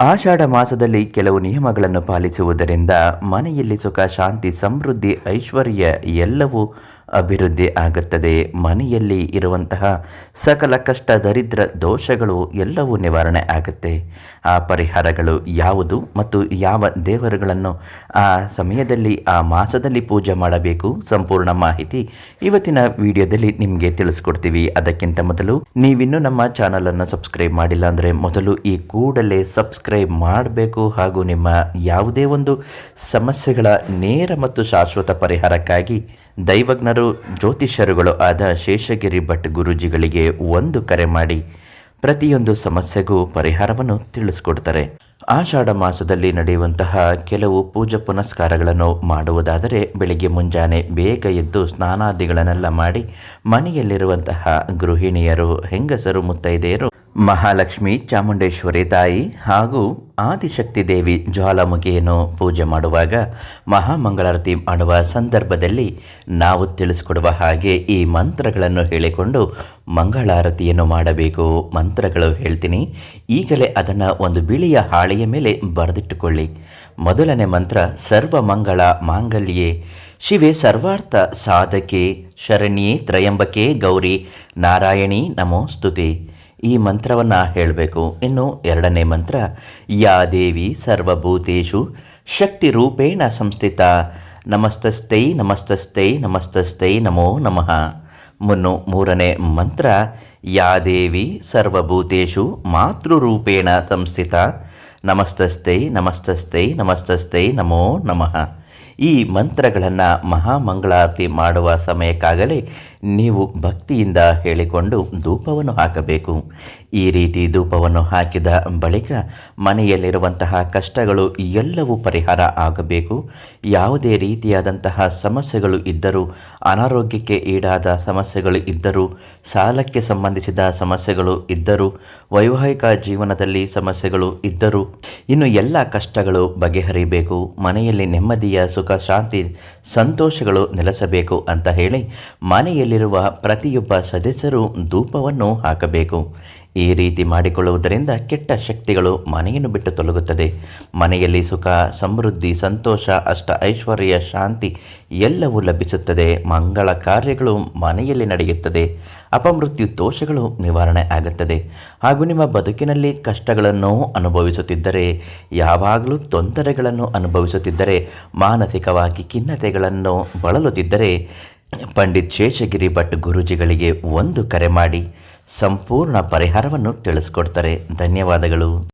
ಆಷಾಢ ಮಾಸದಲ್ಲಿ ಕೆಲವು ನಿಯಮಗಳನ್ನು ಪಾಲಿಸುವುದರಿಂದ ಮನೆಯಲ್ಲಿ ಸುಖ ಶಾಂತಿ ಸಮೃದ್ಧಿ ಐಶ್ವರ್ಯ ಎಲ್ಲವೂ ಅಭಿವೃದ್ಧಿ ಆಗುತ್ತದೆ. ಮನೆಯಲ್ಲಿ ಇರುವಂತಹ ಸಕಲ ಕಷ್ಟ ದರಿದ್ರ ದೋಷಗಳು ಎಲ್ಲವೂ ನಿವಾರಣೆ ಆಗುತ್ತೆ. ಆ ಪರಿಹಾರಗಳು ಯಾವುದು ಮತ್ತು ಯಾವ ದೇವರುಗಳನ್ನು ಆ ಸಮಯದಲ್ಲಿ, ಆ ಮಾಸದಲ್ಲಿ ಪೂಜೆ ಮಾಡಬೇಕು? ಸಂಪೂರ್ಣ ಮಾಹಿತಿ ಇವತ್ತಿನ ವಿಡಿಯೋದಲ್ಲಿ ನಿಮಗೆ ತಿಳಿಸ್ಕೊಡ್ತೀವಿ. ಅದಕ್ಕಿಂತ ಮೊದಲು ನೀವಿನ್ನೂ ನಮ್ಮ ಚಾನಲನ್ನು ಸಬ್ಸ್ಕ್ರೈಬ್ ಮಾಡಿಲ್ಲ ಅಂದರೆ ಮೊದಲು ಈ ಕೂಡಲೇ ಸಬ್ಸ್ಕ್ರೈಬ್ ಮಾಡಬೇಕು ಹಾಗೂ ನಿಮ್ಮ ಯಾವುದೇ ಒಂದು ಸಮಸ್ಯೆಗಳ ನೇರ ಮತ್ತು ಶಾಶ್ವತ ಪರಿಹಾರಕ್ಕಾಗಿ ದೈವಜ್ಞರು ಜ್ಯೋತಿಷ್ಯರುಗಳು ಆದ ಶೇಷಗಿರಿ ಭಟ್ ಗುರೂಜಿಗಳಿಗೆ ಒಂದು ಕರೆ ಮಾಡಿ ಪ್ರತಿಯೊಂದು ಸಮಸ್ಯೆಗೂ ಪರಿಹಾರವನ್ನು ತಿಳಿಸ್ಕೊಡ್ತಾರೆ. ಆಷಾಢ ಮಾಸದಲ್ಲಿ ನಡೆಯುವಂತಹ ಕೆಲವು ಪೂಜಾ ಪುನಸ್ಕಾರಗಳನ್ನು ಮಾಡುವುದಾದರೆ ಬೆಳಿಗ್ಗೆ ಮುಂಜಾನೆ ಬೇಗ ಎದ್ದು ಸ್ನಾನಾದಿಗಳನ್ನೆಲ್ಲ ಮಾಡಿ ಮನೆಯಲ್ಲಿರುವಂತಹ ಗೃಹಿಣಿಯರು, ಹೆಂಗಸರು, ಮುತ್ತೈದೆಯರು ಮಹಾಲಕ್ಷ್ಮಿ, ಚಾಮುಂಡೇಶ್ವರಿ ತಾಯಿ ಹಾಗೂ ಆದಿಶಕ್ತಿ ದೇವಿ ಜ್ವಾಲಾಮುಖಿಯನ್ನು ಪೂಜೆ ಮಾಡುವಾಗ ಮಹಾಮಂಗಳಾರತಿ ಮಾಡುವ ಸಂದರ್ಭದಲ್ಲಿ ನಾವು ತಿಳಿಸಿಕೊಡುವ ಹಾಗೆ ಈ ಮಂತ್ರಗಳನ್ನು ಹೇಳಿಕೊಂಡು ಮಂಗಳಾರತಿಯನ್ನು ಮಾಡಬೇಕು. ಮಂತ್ರಗಳು ಹೇಳ್ತೀನಿ. ಈಗಲೇ ಅದನ್ನು ಒಂದು ಬಿಳಿಯ ಹಾಳೆಯ ಮೇಲೆ ಬರೆದಿಟ್ಟುಕೊಳ್ಳಿ. ಮೊದಲನೇ ಮಂತ್ರ ಸರ್ವಮಂಗಳ ಮಾಂಗಲ್ಯೆ. ಶಿವೆ ಸರ್ವಾರ್ಥ ಸಾಧಕೆ, ಶರಣ್ಯೆ ತ್ರಯಂಬಕೆ ಗೌರಿ, ನಾರಾಯಣಿ ನಮೋಸ್ತುತಿ. ಈ ಮಂತ್ರವನ್ನು ಹೇಳಬೇಕು. ಇನ್ನು ಎರಡನೇ ಮಂತ್ರ, ಯಾ ದೇವಿ ಸರ್ವಭೂತೇಶು ಶಕ್ತಿ ರೂಪೇಣ ಸಂಸ್ಥಿತ ನಮಸ್ತಸ್ತೈ ನಮಸ್ತಸ್ತೈ ನಮಸ್ತಸ್ತೈ ನಮೋ ನಮಃ. ಮುನ್ನು ಮೂರನೇ ಮಂತ್ರ, ಯಾ ದೇವಿ ಸರ್ವಭೂತೇಶು ಮಾತೃರೂಪೇಣ ಸಂಸ್ಥಿತ ನಮಸ್ತಸ್ತೈ ನಮಸ್ತಸ್ತೈ ನಮಸ್ತಸ್ತೈ ನಮೋ ನಮಃ. ಈ ಮಂತ್ರಗಳನ್ನು ಮಹಾಮಂಗಳಾರತಿ ಮಾಡುವ ಸಮಯಕ್ಕಾಗಲೇ ನೀವು ಭಕ್ತಿಯಿಂದ ಹೇಳಿಕೊಂಡು ಧೂಪವನ್ನು ಹಾಕಬೇಕು. ಈ ರೀತಿ ಧೂಪವನ್ನು ಹಾಕಿದ ಬಳಿಕ ಮನೆಯಲ್ಲಿರುವಂತಹ ಕಷ್ಟಗಳು ಎಲ್ಲವೂ ಪರಿಹಾರ ಆಗಬೇಕು. ಯಾವುದೇ ರೀತಿಯಾದಂತಹ ಸಮಸ್ಯೆಗಳು ಇದ್ದರೂ, ಅನಾರೋಗ್ಯಕ್ಕೆ ಈಡಾದ ಸಮಸ್ಯೆಗಳು ಇದ್ದರೂ, ಸಾಲಕ್ಕೆ ಸಂಬಂಧಿಸಿದ ಸಮಸ್ಯೆಗಳು ಇದ್ದರೂ, ವೈವಾಹಿಕ ಜೀವನದಲ್ಲಿ ಸಮಸ್ಯೆಗಳು ಇದ್ದರೂ ಇನ್ನು ಎಲ್ಲ ಕಷ್ಟಗಳು ಬಗೆಹರಿಬೇಕು. ಮನೆಯಲ್ಲಿ ನೆಮ್ಮದಿಯ ಸುಖ, ಶಾಂತಿ, ಸಂತೋಷಗಳು ನೆಲೆಸಬೇಕು ಅಂತ ಹೇಳಿ ಮನೆಯಲ್ಲಿರುವ ಪ್ರತಿಯೊಬ್ಬ ಸದಸ್ಯರು ಧೂಪವನ್ನು ಹಾಕಬೇಕು. ಈ ರೀತಿ ಮಾಡಿಕೊಳ್ಳುವುದರಿಂದ ಕೆಟ್ಟ ಶಕ್ತಿಗಳು ಮನೆಯನ್ನು ಬಿಟ್ಟು ತೊಲಗುತ್ತದೆ. ಮನೆಯಲ್ಲಿ ಸುಖ, ಸಮೃದ್ಧಿ, ಸಂತೋಷ, ಅಷ್ಟ ಐಶ್ವರ್ಯ, ಶಾಂತಿ ಎಲ್ಲವೂ ಲಭಿಸುತ್ತದೆ. ಮಂಗಳ ಕಾರ್ಯಗಳು ಮನೆಯಲ್ಲಿ ನಡೆಯುತ್ತದೆ. ಅಪಮೃತ್ಯು ದೋಷಗಳು ನಿವಾರಣೆ ಆಗುತ್ತದೆ. ಹಾಗೂ ನಿಮ್ಮ ಬದುಕಿನಲ್ಲಿ ಕಷ್ಟಗಳನ್ನು ಅನುಭವಿಸುತ್ತಿದ್ದರೆ, ಯಾವಾಗಲೂ ತೊಂದರೆಗಳನ್ನು ಅನುಭವಿಸುತ್ತಿದ್ದರೆ, ಮಾನಸಿಕವಾಗಿ ಖಿನ್ನತೆಗಳನ್ನು ಬಳಲುತ್ತಿದ್ದರೆ ಪಂಡಿತ್ ಶೇಷಗಿರಿ ಭಟ್ ಗುರೂಜಿಗಳಿಗೆ ಒಂದು ಕರೆ ಮಾಡಿ ಸಂಪೂರ್ಣ ಪರಿಹಾರವನ್ನು ತಿಳಿಸ್ಕೊಡ್ತಾರೆ. ಧನ್ಯವಾದಗಳು.